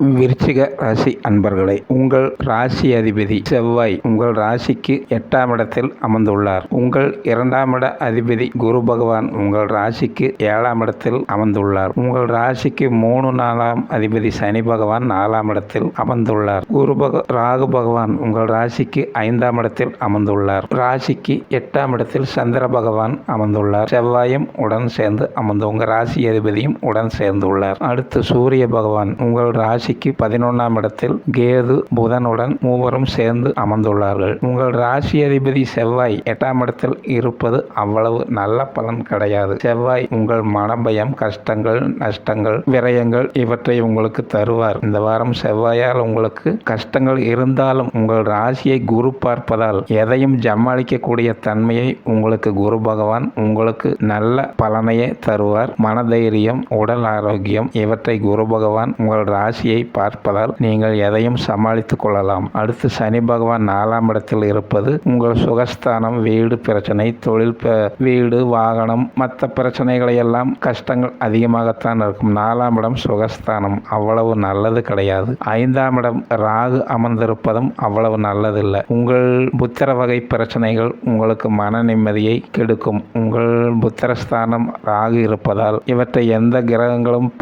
விருச்சிக ராசி அன்பர்களே உங்கள் ராசி அதிபதி செவ்வாய் உங்கள் ராசிக்கு எட்டாம் இடத்தில் அமர்ந்துள்ளார். உங்கள் இரண்டாம் இட அதிபதி குரு பகவான் உங்கள் ராசிக்கு ஏழாம் இடத்தில் அமர்ந்துள்ளார். உங்கள் ராசிக்கு மூணு நாலாம் அதிபதி சனி பகவான் நாலாம் இடத்தில் அமர்ந்துள்ளார். குரு பக ராகு பகவான் உங்கள் ராசிக்கு ஐந்தாம் இடத்தில் அமர்ந்துள்ளார். ராசிக்கு எட்டாம் இடத்தில் சந்திர பகவான் அமர்ந்துள்ளார். செவ்வாயும் உடன் சேர்ந்து அமர்ந்து உங்கள் ராசி அதிபதியும் உடன் சேர்ந்துள்ளார். அடுத்து சூரிய பகவான் உங்கள் ராசிக்கு பதினொன்றாம் இடத்தில் கேது புதனுடன் மூவரும் சேர்ந்து அமர்ந்துள்ளார்கள். உங்கள் ராசி அதிபதி செவ்வாய் எட்டாம் இடத்தில் இருப்பது அவ்வளவு நல்ல பலன் கிடையாது. செவ்வாய் உங்கள் மனபயம் கஷ்டங்கள் நஷ்டங்கள் விரயங்கள் இவற்றை உங்களுக்கு தருவார். இந்த வாரம் செவ்வாயால் உங்களுக்கு கஷ்டங்கள் இருந்தாலும் உங்கள் ராசியை குரு பார்ப்பதால் எதையும் ஜமாளிக்கக்கூடிய தன்மையை உங்களுக்கு குரு பகவான் உங்களுக்கு நல்ல பலனையே தருவார். மனதைரியம் உடல் ஆரோக்கியம் இவற்றை குரு பகவான் உங்கள் ராசியை பார்ப்பதால் நீங்கள் எதையும் சமாளித்துக் கொள்ளலாம். அடுத்து சனி பகவான் நாலாம் இடத்தில் இருப்பது உங்கள் சுகஸ்தானம் வீடு பிரச்சனை தொழில் வீடு வாகனம் மற்ற பிரச்சனைகளை எல்லாம் கஷ்டங்கள் அதிகமாகத்தான் இருக்கும். நாலாம் இடம் சுகஸ்தானம். அவ்வளவு நல்லது கிடையாது. ஐந்தாம் இடம் ராகு அமர்ந்திருப்பதும் அவ்வளவு நல்லதில்லை. உங்கள் புத்திர வகை பிரச்சனைகள் உங்களுக்கு மன நிம்மதியை கெடுக்கும். உங்கள் புத்திரஸ்தானம் ராகு இருப்பதால் இவற்றை எந்த கிரகங்களும்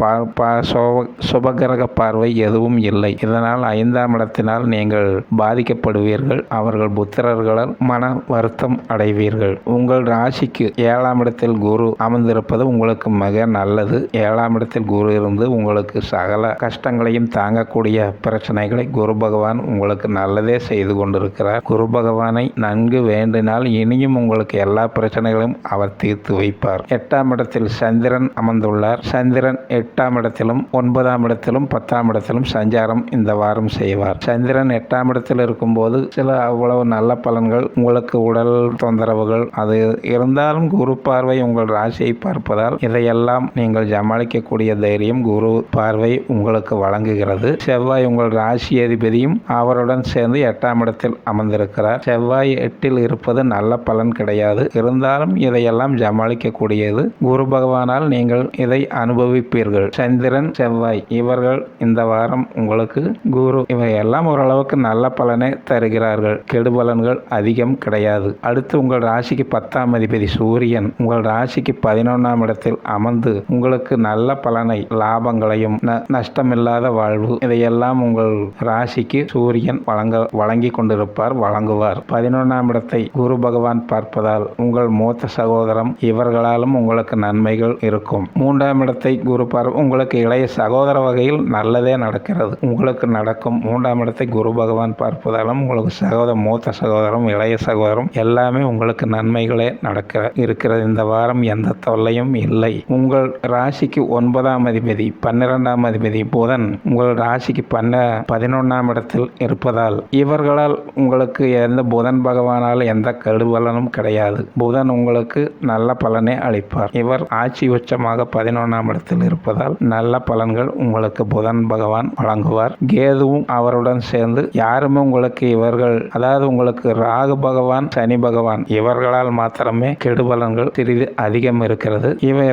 சுப கிரக பார்வை எதுவும் இல்லை. இதனால் ஐந்தாம் இடத்தினால் நீங்கள் பாதிக்கப்படுவீர்கள். அவர்கள் புத்திரர்களால் மன வருத்தம் அடைவீர்கள். உங்கள் ராசிக்கு ஏழாம் இடத்தில் குரு அமர்ந்திருப்பது உங்களுக்கு மிக நல்லது. ஏழாம் இடத்தில் குரு இருந்து உங்களுக்கு சகல கஷ்டங்களையும் தாங்கக்கூடிய பிரச்சனைகளை குரு பகவான் உங்களுக்கு நல்லதே செய்து கொண்டிருக்கிறார். குரு பகவானை நன்கு வேண்டினால் இனியும் உங்களுக்கு எல்லா பிரச்சனைகளையும் அவர் தீர்த்து வைப்பார். எட்டாம் இடத்தில் சந்திரன் அமர்ந்துள்ளார். சந்திரன் எட்டாம் இடத்திலும் ஒன்பதாம் இடத்திலும் பத்தாம் இடத்திலும் சஞ்சாரம் இந்த வாரம் செய்வார். சந்திரன் எட்டாம் இடத்தில் இருக்கும்போது சில அவ்வளவு நல்ல பலன்கள் உங்களுக்கு உடல் தொந்தரவுகள் அது இருந்தாலும் குரு பார்வை உங்கள் ராசியை பார்ப்பதால் இதையெல்லாம் நீங்கள் சமாளிக்கக்கூடிய தைரியம் குரு பார்வை உங்களுக்கு வழங்குகிறது. செவ்வாய் உங்கள் ராசி அதிபதியும் அவருடன் சேர்ந்து எட்டாம் இடத்தில் அமர்ந்திருக்கிறார். செவ்வாய் எட்டில் இருப்பது நல்ல பலன் கிடையாது. இருந்தாலும் இதையெல்லாம் சமாளிக்கக்கூடியது குரு பகவானால் நீங்கள் இதை அனுபவிப்பீர்கள். சந்திரன் செவ்வாய் இவர்கள் இந்த வாரம் உங்களுக்கு குரு. இவையெல்லாம் ஓரளவுக்கு நல்ல பலனை தருகிறார்கள். கெடுபலன்கள் அதிகம் கிடையாது. அடுத்து உங்கள் ராசிக்கு பத்தாம் அதிபதி சூரியன். உங்கள் ராசிக்கு பதினொன்றாம் இடத்தில் அமர்ந்து உங்களுக்கு நல்ல பலனை லாபங்களையும் நஷ்டமில்லாத வாழ்வு இதையெல்லாம் உங்கள் ராசிக்கு சூரியன் வழங்க வழங்கி கொண்டிருப்பார் வழங்குவார். பதினொன்றாம் இடத்தை குரு பகவான் பார்ப்பதால் உங்கள் மூத்த சகோதரம் இவர்களாலும் உங்களுக்கு நன்மைகள் இருக்கும். மூன்றாம் இடத்தை குரு பார் உங்களுக்கு இளைய சகோதர வகையில் நல்லதே நடக்கிறது. உங்களுக்கு நடக்கும். மூன்றாம் இடத்தை குரு பகவான் பார்ப்பதாலும் உங்களுக்கு சகோதர மூத்த சகோதரம் இளைய சகோதரம் எல்லாமே உங்களுக்கு நன்மைகளே நடக்கிற இருக்கிறது. இந்த வாரம் எந்த தொல்லையும் இல்லை. உங்கள் ராசிக்கு ஒன்பதாம் அதிபதி பன்னிரெண்டாம் அதிபதி புதன் உங்கள் ராசிக்கு பன்ன பதினொன்றாம் இடத்தில் இருப்பதால் இவர்களால் உங்களுக்கு எந்த புதன் பகவானால் எந்த கெடுபலனும் கிடையாது. புதன் உங்களுக்கு நல்ல பலனை அளிப்பார். இவர் ஆட்சி உச்சமாக பதினொன்றாம் இடத்தில் இருப்பதால் நல்ல பலன்கள் உங்களுக்கு புதன் பகவான் வழங்குவார். கேதுவும் அவருடன் சேர்ந்து யாருமே உங்களுக்கு இவர்கள் அதாவது உங்களுக்கு ராகு பகவான் சனி பகவான் இவர்களால் மாத்திரமே கெடுபலன்கள் சிறிது அதிகம் இருக்கிறது. இவை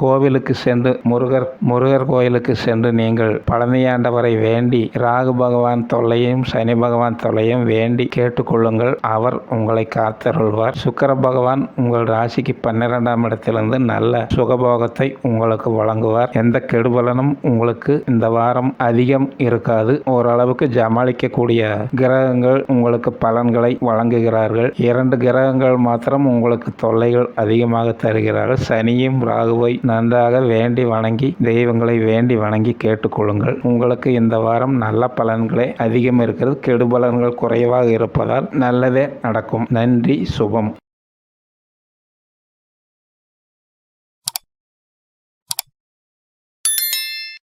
கோவிலுக்கு சென்று முருகர் முருகர் கோயிலுக்கு சென்று நீங்கள் பழனியாண்டவரை வேண்டி ராகு பகவான் தொல்லையும் சனி பகவான் தொல்லையும் வேண்டி கேட்டுக்கொள்ளுங்கள். அவர் உங்களை காத்தருள்வார். சுக்கர பகவான் உங்கள் ராசிக்கு பன்னிரெண்டாம் இடத்திலிருந்து நல்ல சுகபோகத்தை உங்களுக்கு வழங்குவார். எந்த கெடுபலனும் உங்களுக்கு இந்த வாரம் அதிகம் இருக்காது. ஓரளவுக்கு ஜமாளிக்கக்கூடிய கிரகங்கள் உங்களுக்கு பலன்களை வழங்குகிறார்கள். இரண்டு கிரகங்கள் மாத்திரம் உங்களுக்கு தொல்லைகள் அதிகமாக தருகிறார்கள். சனியும் ராகுவை நன்றாக வேண்டி வணங்கி தெய்வங்களை வேண்டி வணங்கி கேட்டுக்கொள்ளுங்கள். உங்களுக்கு இந்த வாரம் நல்ல பலன்களே அதிகம் இருக்கிறது. கெடுபலன்கள் குறைவாக இருப்பதால் நல்லதே நடக்கும். நன்றி சுபம்.